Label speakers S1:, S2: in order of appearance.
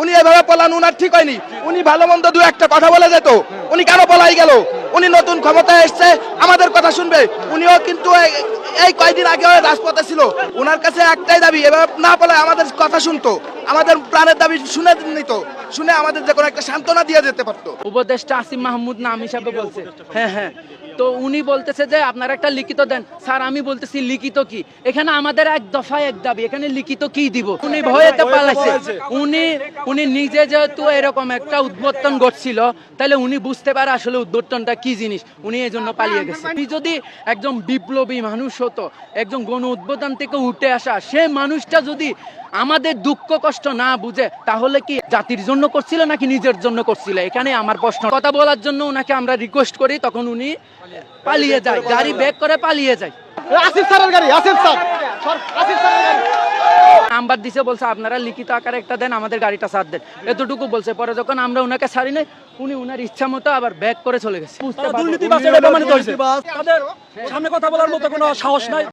S1: উনি এভাবে পলান, উনার ঠিক হয়নি। উনি ভালো মন্দ দু একটা কথা বলে যেত। উনি কেন পলাই গেল? উনি নতুন ক্ষমতায় এসছে, আমাদের কথা শুনবে? উনিও কিন্তু এই- কয়দিন আগে রাজপথে ছিল। উনার কাছে একটাই দাবি এভাবে না পলায় আমাদের কথা শুনতো। আমাদের প্রাণের দাবি শুনে নিত শুনে আমাদের যে কোনো একটা সান্ত্বনা দিয়ে যেতে পারতো।
S2: উপদেষ্টা আসিম মাহমুদ নাম হিসাবে বলছে। হ্যাঁ হ্যাঁ। তো উনি বলতেছে যে আপনারা একটা লিখিত দেন। স্যার আমি বলতেছি লিখিত কি? এখানে আমাদের এক দফায় এক দাবি এখানে লিখিত কি দিব? উনি ভয়েতে পালাইছে। উনি উনি নিজে যেহেতু এরকম একটা উদ্বোধন ঘটছিল তাহলে উনি বুঝতে পারে আসলে উদ্বোধনটা কি জিনিস। উনি এই জন্য পালিয়ে গেছে। উনি যদি একজন বিপ্লবী মানুষ হতো, একজন গণ উদ্বোধন থেকে উঠে আসা সে মানুষটা যদি আমাদের দুঃখ কষ্ট না বুঝে, তাহলে কি জাতির জন্য করছিল নাকি নিজের জন্য করছিল? এখানে আমার প্রশ্ন। কথা বলার জন্য ওনাকে আমরা রিকোয়েস্ট করি, তখন উনি পালিয়ে যায়। গাড়ি ব্যাক করে পালিয়ে যায়।
S3: আসিফ স্যারের গাড়ি, আসিফ স্যার। আসিফ স্যারের গাড়ি।
S2: নাম্বার দিছে বলছে আপনারা লিখিত আকারে একটা দেন আমাদের গাড়িটা সার দেন। এতটুকু বলছে। পরে যখন আমরা ওনাকে ছাড়ি নাই উনি ওনার ইচ্ছা মতো আবার ব্যাক করে চলে গেছে।
S3: সামনে কথা বলার মতো কোনো সাহস নাই।